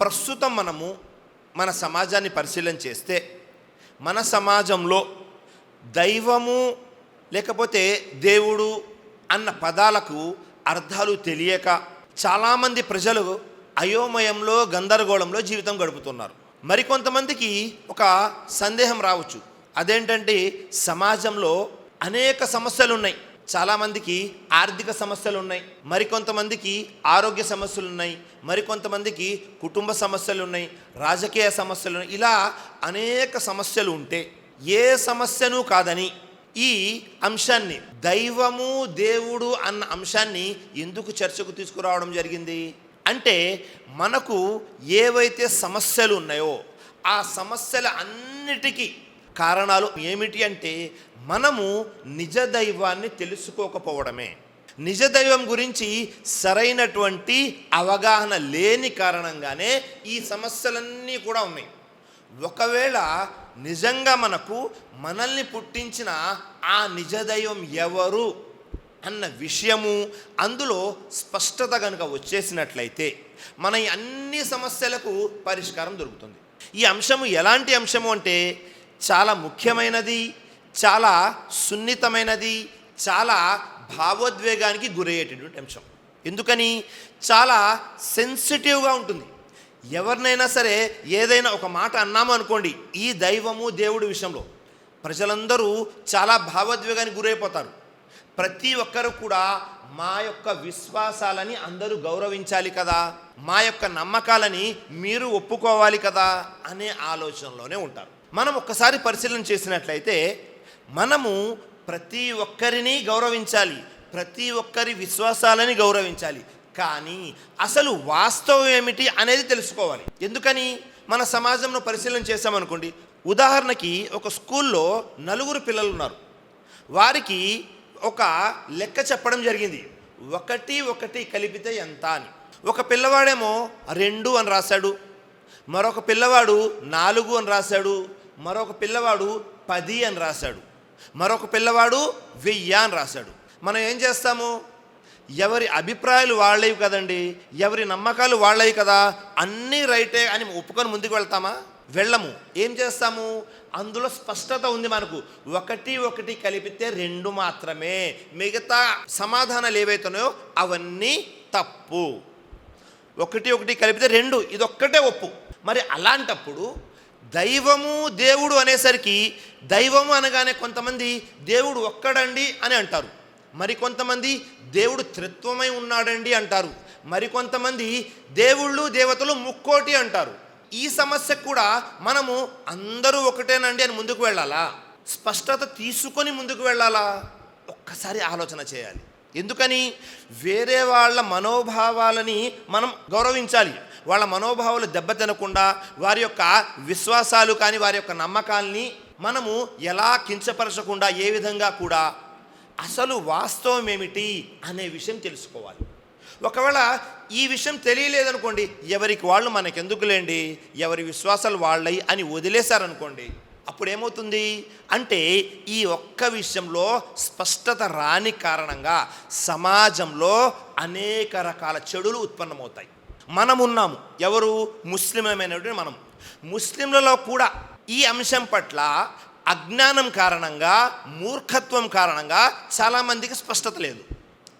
ప్రస్తుతం మనము మన సమాజాన్ని పరిశీలన చేస్తే మన సమాజంలో దైవము లేకపోతే దేవుడు అన్న పదాలకు అర్థాలు తెలియక చాలామంది ప్రజలు అయోమయంలో గందరగోళంలో జీవితం గడుపుతున్నారు. మరికొంతమందికి ఒక సందేహం రావచ్చు. అదేంటంటే సమాజంలో అనేక సమస్యలు ఉన్నాయి చాలామందికి ఆర్థిక సమస్యలు ఉన్నాయి మరికొంతమందికి ఆరోగ్య సమస్యలు ఉన్నాయి మరికొంతమందికి కుటుంబ సమస్యలు ఉన్నాయి రాజకీయ సమస్యలు ఉన్నాయి. ఇలా అనేక సమస్యలు ఉంటే ఏ సమస్యను కాదని ఈ అంశాన్ని దైవము దేవుడు అన్న అంశాన్ని ఎందుకు చర్చకు తీసుకురావడం జరిగింది? అంటే మనకు ఏవైతే సమస్యలు ఉన్నాయో ఆ సమస్యల అన్నిటికీ కారణాలు ఏమిటి అంటే మనము నిజ దైవాన్ని తెలుసుకోకపోవడమే. నిజ దైవం గురించి సరైనటువంటి అవగాహన లేని కారణంగానే ఈ సమస్యలన్నీ కూడా ఉన్నాయి. ఒకవేళ నిజంగా మనకు మనల్ని పుట్టించిన ఆ నిజ దైవం ఎవరు అన్న విషయము అందులో స్పష్టత కనుక వచ్చేసినట్లయితే మన ఈ అన్ని సమస్యలకు పరిష్కారం దొరుకుతుంది. ఈ అంశము ఎలాంటి అంశము అంటే చాలా ముఖ్యమైనది చాలా సున్నితమైనది చాలా భావోద్వేగానికి గురయ్యేటటువంటి అంశం. ఎందుకని? చాలా సెన్సిటివ్గా ఉంటుంది. ఎవరినైనా సరే ఏదైనా ఒక మాట అన్నాము అనుకోండి ఈ దైవము దేవుడి విషయంలో ప్రజలందరూ చాలా భావోద్వేగానికి గురైపోతారు. ప్రతి ఒక్కరు కూడా మా యొక్క విశ్వాసాలని అందరూ గౌరవించాలి కదా మా యొక్క నమ్మకాలని మీరు ఒప్పుకోవాలి కదా అనే ఆలోచనలోనే ఉంటారు. మనం ఒక్కసారి పరిశీలన చేసినట్లయితే మనము ప్రతి ఒక్కరిని గౌరవించాలి ప్రతి ఒక్కరి విశ్వాసాలని గౌరవించాలి. కానీ అసలు వాస్తవం ఏమిటి అనేది తెలుసుకోవాలి. ఎందుకని? మన సమాజంలో పరిశీలన చేసామనుకోండి ఉదాహరణకి ఒక స్కూల్లో నలుగురు పిల్లలు ఉన్నారు. వారికి ఒక లెక్క చెప్పడం జరిగింది. ఒకటి ఒకటి కలిపితే ఎంత అని. ఒక పిల్లవాడేమో రెండు అని రాశాడు. మరొక పిల్లవాడు నాలుగు అని రాశాడు మరొక పిల్లవాడు పది అని రాశాడు మరొక పిల్లవాడు వెయ్యి అని రాశాడు. మనం ఏం చేస్తాము? ఎవరి అభిప్రాయాలు వాళ్ళవి కదండి ఎవరి నమ్మకాలు వాళ్ళవి కదా అన్నీ రైటే అని ఒప్పుకొని ముందుకు వెళ్తామా? వెళ్ళము. ఏం చేస్తాము? అందులో స్పష్టత ఉంది మనకు. ఒకటి ఒకటి కలిపితే రెండు మాత్రమే. మిగతా సమాధానాలు ఏవైతున్నాయో అవన్నీ తప్పు. ఒకటి ఒకటి కలిపితే రెండు ఇదొక్కటే ఒప్పు. మరి అలాంటప్పుడు దైవము దేవుడు అనేసరికి దైవము అనగానే కొంతమంది దేవుడు ఒక్కడండి అని అంటారు. మరి కొంతమంది దేవుడు త్రిత్వమై ఉన్నాడండి అంటారు. మరి కొంతమంది దేవుళ్ళు దేవతలు ముక్కోటి అంటారు. ఈ సమస్య కూడా మనము అందరూ ఒకటేనండి అని ముందుకు వెళ్ళాలా? స్పష్టత తీసుకొని ముందుకు వెళ్ళాలా? ఒక్కసారి ఆలోచన చేయాలి. ఎందుకని? వేరే వాళ్ళ మనోభావాలని మనం గౌరవించాలి. వాళ్ళ మనోభావాలు దెబ్బతినకుండా వారి యొక్క విశ్వాసాలు కానీ వారి యొక్క నమ్మకాల్ని మనము ఎలా కించపరచకుండా ఏ విధంగా కూడా అసలు వాస్తవం ఏమిటి అనే విషయం తెలుసుకోవాలి. ఒకవేళ ఈ విషయం తెలియలేదనుకోండి ఎవరికి వాళ్ళు మనకెందుకులేండి? ఎవరి విశ్వాసాలు వాళ్ళయి అని వదిలేశారనుకోండి అప్పుడు ఏమవుతుంది అంటే ఈ ఒక్క విషయంలో స్పష్టత రాని కారణంగా సమాజంలో అనేక రకాల చెడులు ఉత్పన్నమవుతాయి. మనమున్నాము. ఎవరు? ముస్లిమమైనటువంటి మనం. ముస్లింలలో కూడా ఈ అంశం పట్ల అజ్ఞానం కారణంగా మూర్ఖత్వం కారణంగా చాలామందికి స్పష్టత లేదు.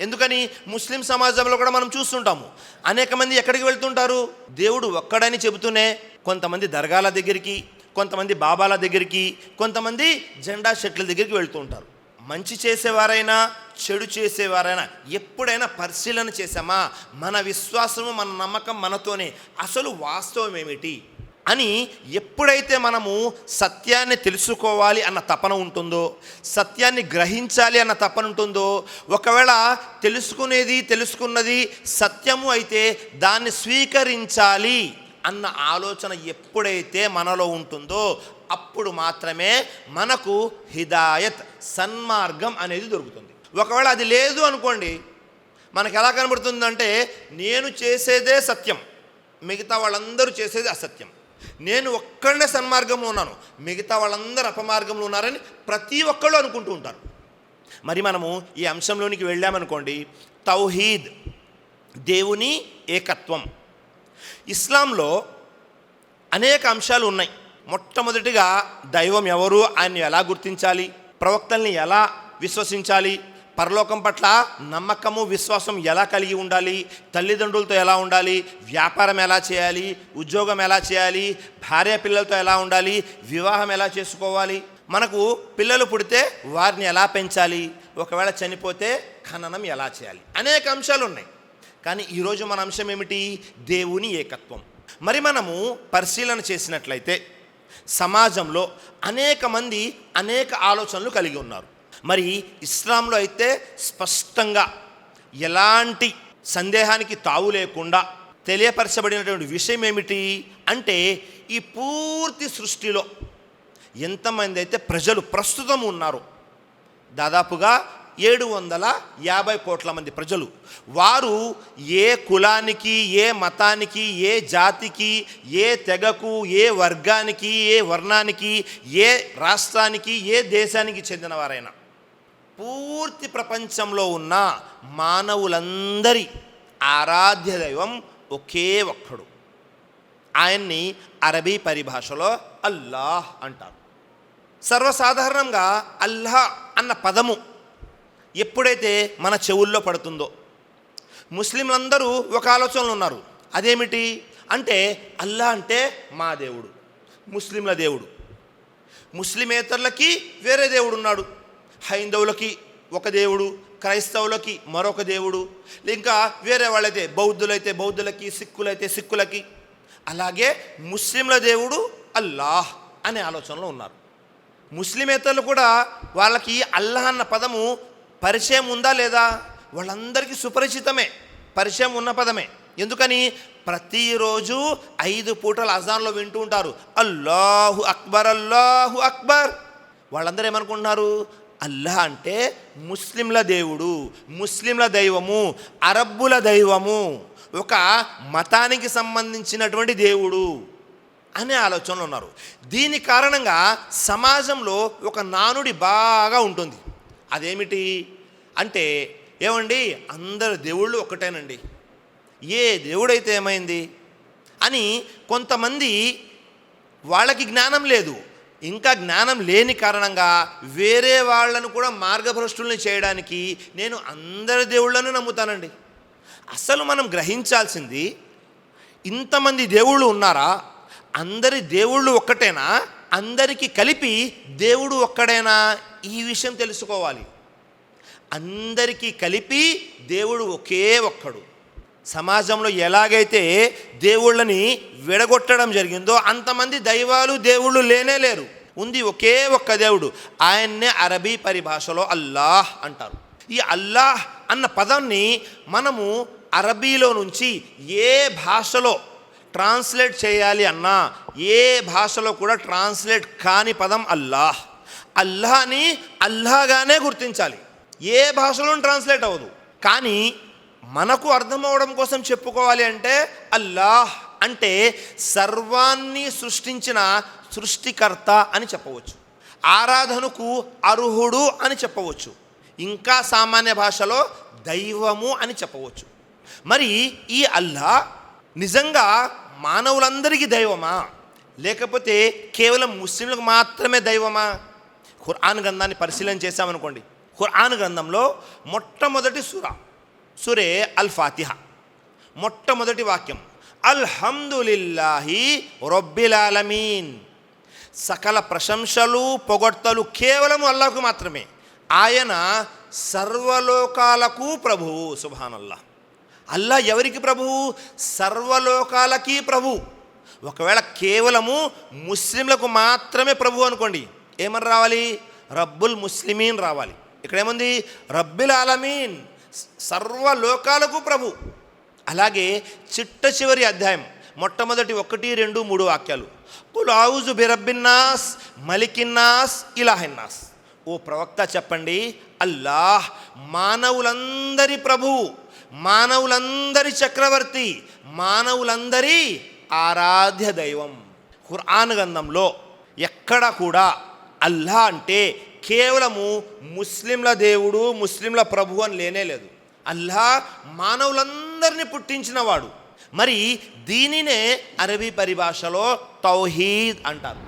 ఎందుకని? ముస్లిం సమాజంలో కూడా మనం చూస్తుంటాము. అనేక మంది ఎక్కడికి వెళ్తుంటారు? దేవుడు ఒక్కడని చెబుతూనే కొంతమంది దర్గాల దగ్గరికి కొంతమంది బాబాల దగ్గరికి కొంతమంది జెండా షెట్ల దగ్గరికి వెళ్తూ ఉంటారు. మంచి చేసేవారైనా చెడు చేసేవారైనా ఎప్పుడైనా పరిశీలన చేసామా మన విశ్వాసము మన నమ్మకం మనతోనే. అసలు వాస్తవం ఏమిటి? అని ఎప్పుడైతే మనము సత్యాన్ని తెలుసుకోవాలి అన్న తపన ఉంటుందో సత్యాన్ని గ్రహించాలి అన్న తపన ఉంటుందో ఒకవేళ తెలుసుకునేది తెలుసుకున్నది సత్యము అయితే దాన్ని స్వీకరించాలి. అన్న ఆలోచన ఎప్పుడైతే మనలో ఉంటుందో అప్పుడు మాత్రమే మనకు హిదాయత్ సన్మార్గం అనేది దొరుకుతుంది. ఒకవేళ అది లేదు అనుకోండి మనకు ఎలా కనబడుతుందంటే నేను చేసేదే సత్యం మిగతా వాళ్ళందరూ చేసేది అసత్యం. నేను ఒక్కడే సన్మార్గంలో ఉన్నాను మిగతా వాళ్ళందరూ అపమార్గంలో ఉన్నారని ప్రతి ఒక్కళ్ళు అనుకుంటూ ఉంటారు. మరి మనము ఈ అంశంలోనికి వెళ్ళామనుకోండి తౌహీద్ దేవుని ఏకత్వం. ఇస్లాంలో అనేక అంశాలు ఉన్నాయి. మొట్టమొదటిగా దైవం ఎవరు ఆయన్ని ఎలా గుర్తించాలి ప్రవక్తల్ని ఎలా విశ్వసించాలి పరలోకం పట్ల నమ్మకము విశ్వాసం ఎలా కలిగి ఉండాలి తల్లిదండ్రులతో ఎలా ఉండాలి వ్యాపారం ఎలా చేయాలి ఉద్యోగం ఎలా చేయాలి భార్య పిల్లలతో ఎలా ఉండాలి వివాహం ఎలా చేసుకోవాలి. మనకు పిల్లలు పుడితే వారిని ఎలా పెంచాలి ఒకవేళ చనిపోతే ఖననం ఎలా చేయాలి. అనేక అంశాలు ఉన్నాయి. కానీ ఈరోజు మన అంశం ఏమిటి? దేవుని ఏకత్వం. మరి మనము పరిశీలన చేసినట్లయితే సమాజంలో అనేక మంది అనేక ఆలోచనలు కలిగి ఉన్నారు. మరి ఇస్లాంలో అయితే స్పష్టంగా ఎలాంటి సందేహానికి తావు లేకుండా తెలియపరచబడినటువంటి విషయం ఏమిటి? అంటే ఈ పూర్తి సృష్టిలో ఎంతమంది అయితే ప్రజలు ప్రస్తుతం ఉన్నారు. దాదాపుగా ఏడు వందల యాభై కోట్ల మంది ప్రజలు. వారు ఏ కులానికి ఏ మతానికి ఏ జాతికి ఏ తెగకు ఏ వర్గానికి ఏ వర్ణానికి ఏ రాష్ట్రానికి ఏ దేశానికి చెందినవారైనా పూర్తి ప్రపంచంలో ఉన్న మానవులందరి ఆరాధ్య దైవం ఒకే ఒక్కడు. ఆయన్ని అరబీ పరిభాషలో అల్లాహ్ అంటారు. సర్వసాధారణంగా అల్లాహ్ అన్న పదము ఎప్పుడైతే మన చెవుల్లో పడుతుందో. ముస్లింలందరూ ఒక ఆలోచనలు ఉన్నారు. అదేమిటి? అంటే అల్లా అంటే మా దేవుడు ముస్లింల దేవుడు. ముస్లిమేతరులకి వేరే దేవుడు ఉన్నాడు. హైందవులకి ఒక దేవుడు క్రైస్తవులకి మరొక దేవుడు ఇంకా వేరే వాళ్ళైతే బౌద్ధులైతే బౌద్ధులకి సిక్కులైతే సిక్కులకి. అలాగే ముస్లింల దేవుడు అల్లాహ్ అనే ఆలోచనలో ఉన్నారు. ముస్లిమేతరులు కూడా వాళ్ళకి అల్లాహ్ అన్న పదము పరిచయం ఉందా లేదా? వాళ్ళందరికీ సుపరిచితమే. పరిచయం ఉన్న పదమే. ఎందుకని? ప్రతిరోజు ఐదు పూటల అజాన్లో వింటూ ఉంటారు. అల్లాహు అక్బర్ అల్లాహు అక్బర్. వాళ్ళందరూ ఏమనుకుంటున్నారు? అల్లాహ్ అంటే ముస్లింల దేవుడు ముస్లింల దైవము అరబ్బుల దైవము ఒక మతానికి సంబంధించినటువంటి దేవుడు అనే ఆలోచనలు ఉన్నారు. దీని కారణంగా సమాజంలో ఒక నానుడి బాగా ఉంటుంది. అదేమిటి? అంటే ఏమండి? అందరు దేవుళ్ళు ఒక్కటేనండి. ఏ దేవుడైతే ఏమైంది? అని కొంతమంది వాళ్ళకి జ్ఞానం లేదు. ఇంకా జ్ఞానం లేని కారణంగా వేరే వాళ్ళను కూడా మార్గభ్రష్టుల్ని చేయడానికి నేను అందరి దేవుళ్ళను నమ్ముతానండి. అసలు మనం గ్రహించాల్సింది ఇంతమంది దేవుళ్ళు ఉన్నారా? అందరి దేవుళ్ళు ఒక్కటేనా? అందరికీ కలిపి దేవుడు ఒక్కడేనా ఈ విషయం తెలుసుకోవాలి. అందరికీ కలిపి దేవుడు ఒకే ఒక్కడు. సమాజంలో ఎలాగైతే దేవుళ్ళని విడగొట్టడం జరిగిందో అంతమంది దైవాలు దేవుళ్ళు లేనే లేరు. ఉంది ఒకే ఒక్క దేవుడు. ఆయన్నే అరబీ పరిభాషలో అల్లాహ్ అంటారు. ఈ అల్లాహ్ అన్న పదాన్ని మనము అరబీలో నుంచి ఏ భాషలో ట్రాన్స్లేట్ చేయాలి అన్నా. ఏ భాషలో కూడా ట్రాన్స్లేట్ కాని పదం అల్లాహ్. అల్లాహని అల్లాగానే గుర్తించాలి. ఏ భాషలోనూ ట్రాన్స్లేట్ అవ్వదు. కానీ మనకు అర్థమవడం కోసం చెప్పుకోవాలి అంటే అల్లాహ్ అంటే సర్వాన్ని సృష్టించిన సృష్టికర్త అని చెప్పవచ్చు. ఆరాధనకు అర్హుడు అని చెప్పవచ్చు. ఇంకా సామాన్య భాషలో దైవము అని చెప్పవచ్చు. మరి ఈ అల్లా నిజంగా మానవులందరికీ దైవమా? లేకపోతే కేవలం ముస్లింలకు మాత్రమే దైవమా? ఖురాన్ గ్రంథాన్ని పరిశీలన చేశామనుకోండి. ఖురాన్ గ్రంథంలో మొట్టమొదటి సుర సురే అల్ ఫాతిహ మొట్టమొదటి వాక్యం అల్హమ్దులిల్లాహి రొబ్బిలాలమీన్ సకల ప్రశంసలు పొగడ్తలు కేవలం అల్లాహకు మాత్రమే. ఆయన సర్వలోకాలకు ప్రభువు సుభానల్లా అల్లా ఎవరికి ప్రభువు సర్వలోకాలకి ప్రభు. ఒకవేళ కేవలము ముస్లింలకు మాత్రమే ప్రభు అనుకోండి ఏమని రావాలి? రబ్బుల్ ముస్లిమీన్ రావాలి. ఇక్కడ ఏముంది రబ్బిల్ ఆలమీన్. సర్వలోకాలకు ప్రభు. అలాగే చిట్ట చివరి అధ్యాయం మొట్టమొదటి ఒకటి రెండు మూడు వాక్యాలు. కులావుజు బిరబ్బిన్నాస్ మలికిన్నాస్ ఇలాహిన్నాస్ ఓ ప్రవక్త చెప్పండి అల్లాహ్ మానవులందరి ప్రభు. మానవులందరి చక్రవర్తి మానవులందరి ఆరాధ్య దైవం. ఖురాన్ గంధంలో ఎక్కడ కూడా అల్లా అంటే కేవలము ముస్లింల దేవుడు ముస్లింల ప్రభు అని లేనే లేదు. అల్లా మానవులందరినీ పుట్టించినవాడు. మరి దీనినే అరబీ పరిభాషలో తౌహీద్ అంటారు.